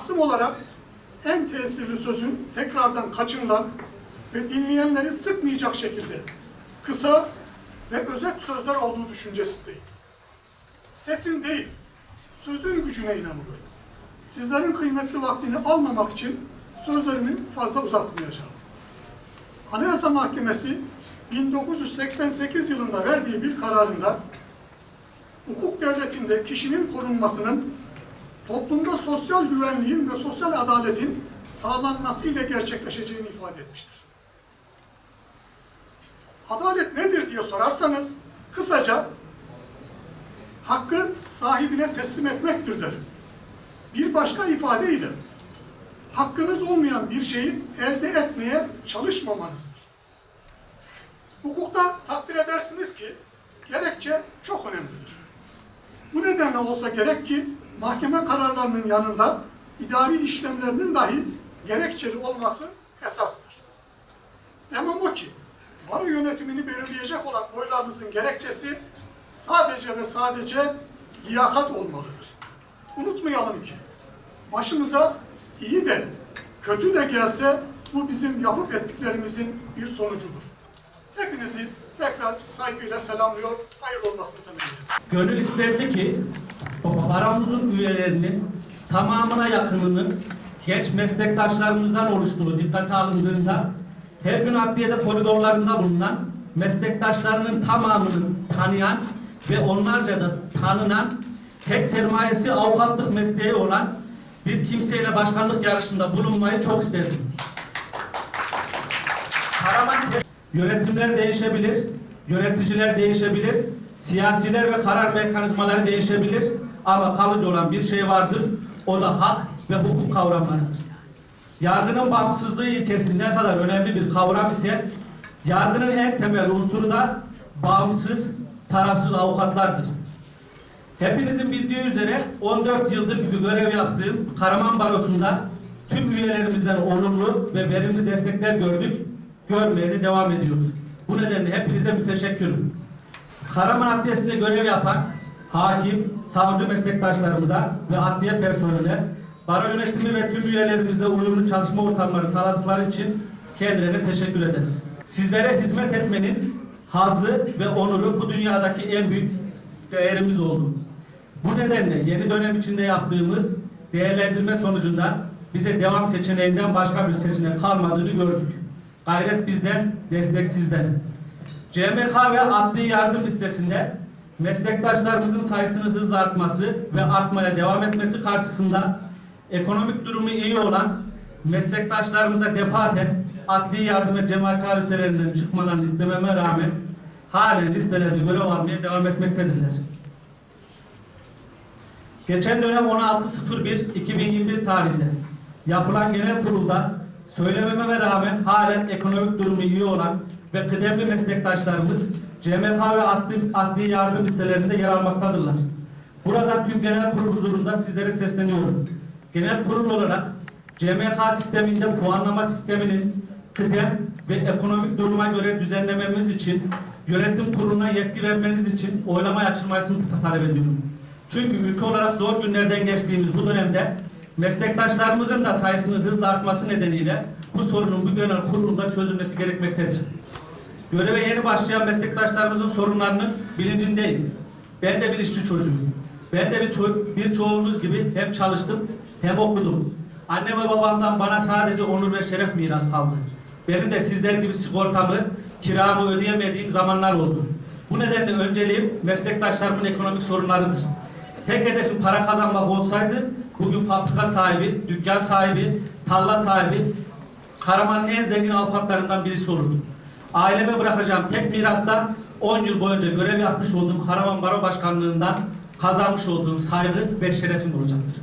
Şahsım olarak en tesirli sözün tekrardan kaçınılan ve dinleyenleri sıkmayacak şekilde kısa ve özet sözler olduğu düşüncesindeyim. Sesin değil, sözün gücüne inanıyorum. Sizlerin kıymetli vaktini almamak için sözlerimi fazla uzatmayacağım. Anayasa Mahkemesi 1988 yılında verdiği bir kararında hukuk devletinde kişinin korunmasının toplumda sosyal güvenliğin ve sosyal adaletin sağlanması ile gerçekleşeceğini ifade etmiştir. Adalet nedir diye sorarsanız kısaca hakkı sahibine teslim etmektir derim. Bir başka ifadeyle hakkınız olmayan bir şeyi elde etmeye çalışmamanızdır. Hukukta takdir edersiniz ki gerekçe çok önemlidir. Bu nedenle olsa gerek ki mahkeme kararlarının yanında idari işlemlerinin dahi gerekçeli olması esastır. Demem o ki, baro yönetimini belirleyecek olan oylarınızın gerekçesi sadece ve sadece liyakat olmalıdır. Unutmayalım ki, başımıza iyi de kötü de gelse bu bizim yapıp ettiklerimizin bir sonucudur. Hepinizi tekrar saygıyla selamlıyor, hayırlı olmasını temenni ederim. Gönül isterdi ki aramızın üyelerinin tamamına yakınının genç meslektaşlarımızdan oluştuğu dikkate alındığında her gün adliyede koridorlarında bulunan meslektaşlarının tamamını tanıyan ve onlarca da tanınan tek sermayesi avukatlık mesleği olan bir kimseyle başkanlık yarışında bulunmayı çok. Karaman yönetimler değişebilir, yöneticiler değişebilir, siyasiler ve karar mekanizmaları değişebilir ama kalıcı olan bir şey vardır. O da hak ve hukuk kavramlarıdır. Yargının bağımsızlığı ilkesi ne kadar önemli bir kavram ise yargının en temel unsuru da bağımsız, tarafsız avukatlardır. Hepinizin bildiği üzere 14 yıldır gibi görev yaptığım Karaman Barosu'nda tüm üyelerimizden olumlu ve verimli destekler gördük, görmeye de devam ediyoruz. Bu nedenle hepinize müteşekkirim. Karaman Adliyesi'nde görev yapan hakim, savcı meslektaşlarımıza ve adliye personeline baro yönetimi ve tüm üyelerimizle uyumlu çalışma ortamları sağladıkları için kendilerine teşekkür ederiz. Sizlere hizmet etmenin hazzı ve onuru bu dünyadaki en büyük değerimiz oldu. Bu nedenle yeni dönem içinde yaptığımız değerlendirme sonucunda bize devam seçeneğinden başka bir seçenek kalmadığını gördük. Gayret bizden, destek sizden. CMK ve adli yardım listesinde meslektaşlarımızın sayısının hızla artması ve artmaya devam etmesi karşısında ekonomik durumu iyi olan meslektaşlarımıza defaten adli yardım ve CMK listelerinden çıkmalarını istememe rağmen halen listelerde görev almaya devam etmektedirler. Geçen dönem 16.01.2021 tarihinde yapılan genel kurulda söylemememe rağmen halen ekonomik durumu iyi olan ve kıdemli meslektaşlarımız CMK ve adli, adli yardım listelerinde yer almaktadırlar. Buradan tüm genel kurul huzurunda sizlere sesleniyorum. Genel kurul olarak CMK sisteminde puanlama sisteminin kıdem ve ekonomik duruma göre düzenlememiz için yönetim kuruluna yetki vermeniz için oylamaya açılmasını talep ediyorum. Çünkü ülke olarak zor günlerden geçtiğimiz bu dönemde meslektaşlarımızın da sayısının hızla artması nedeniyle bu sorunun bu genel kurulunda çözülmesi gerekmektedir. Göreve yeni başlayan meslektaşlarımızın sorunlarının bilincindeyim. Ben de bir işçi çocuğuyum. Ben de bir ço- birçoğunuz gibi hem çalıştım hem okudum. Anne ve babamdan bana sadece onur ve şeref miras kaldı. Benim de sizler gibi sigortamı, kiramı ödeyemediğim zamanlar oldu. Bu nedenle önceliğim meslektaşlarımın ekonomik sorunlarıdır. Tek hedefim para kazanmak olsaydı bugün fabrika sahibi, dükkan sahibi, tarla sahibi, Karaman'ın en zengin avukatlarından birisi olurdum. Aileme bırakacağım tek mirasta 10 yıl boyunca görev yapmış olduğum Karaman Baro Başkanlığından kazanmış olduğum saygı ve şerefim olacaktır.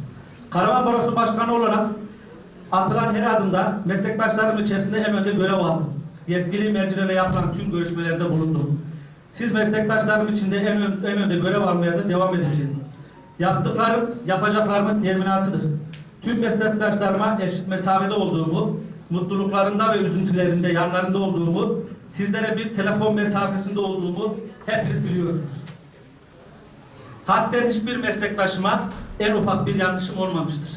Karaman Barosu Başkanı olarak atılan her adımda meslektaşlarım içerisinde en önde görev aldım. Yetkili mercilere yapılan tüm görüşmelerde bulundum. Siz meslektaşlarım içinde en, ön, en önde görev almaya da devam edeceğim. Yaptıklarım, yapacaklarımın teminatıdır. Tüm meslektaşlarıma eşit mesafede olduğumu, mutluluklarında ve üzüntülerinde yanlarında olduğumu, sizlere bir telefon mesafesinde olduğumu hepiniz biliyorsunuz. Kasten hiçbir meslektaşıma en ufak bir yanlışım olmamıştır.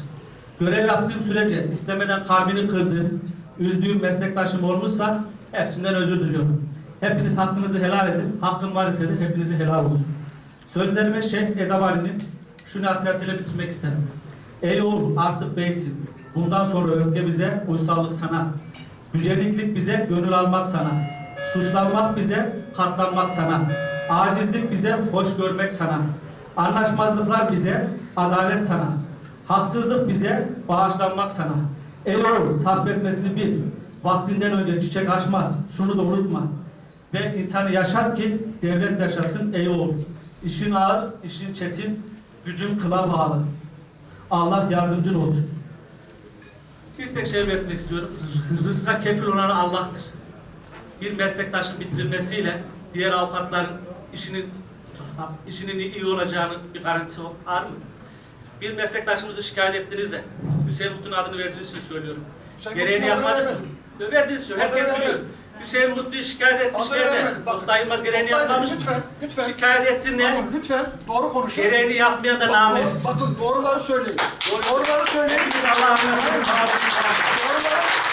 Görev yaptığım sürece istemeden kalbini kırdığım, üzdüğüm meslektaşım olmuşsa hepsinden özür diliyorum. Hepiniz hakkınızı helal edin. Hakkım var ise de hepinize helal olsun. Sözlerime Şeyh Edebali'nin şu nasihatiyle bitirmek isterim. Ey oğul artık beysin. Bundan sonra öfke bize, uysallık sana. Yüceliklik bize, gönül almak sana. Suçlanmak bize, katlanmak sana. Acizlik bize, hoş görmek sana. Anlaşmazlıklar bize, adalet sana. Haksızlık bize, bağışlanmak sana. Ey oğul sabretmesini bil. Vaktinden önce çiçek açmaz. Şunu da unutma. Ve insanı yaşat ki devlet yaşasın ey oğul. İşin ağır, işin çetin, gücün kıla bağlı. Allah yardımcın olsun. Bir tek şey belirtmek istiyorum. Rızka kefil olan Allah'tır. Bir meslektaşın bitirilmesiyle diğer avukatların işinin işinin iyi olacağının bir garantisi var mı? Bir meslektaşımızı şikayet ettiniz de Hüseyin Mutlu'nun adını verdiğiniz için söylüyorum. Hüseyin Gereğini yapmadık mı? Verdiğiniz için herkes biliyor. Hüseyin Mutlu'yu şikayet etmişler de. Oktay Yılmaz gereğini yapmamış. lütfen, lütfen. Şikayet etsinler. Bakın lütfen doğru konuşun. Gereğini yapmayan da Bak, namı. bakın doğruları söyleyin. Doğruları söyleyin. Olun. Doğruları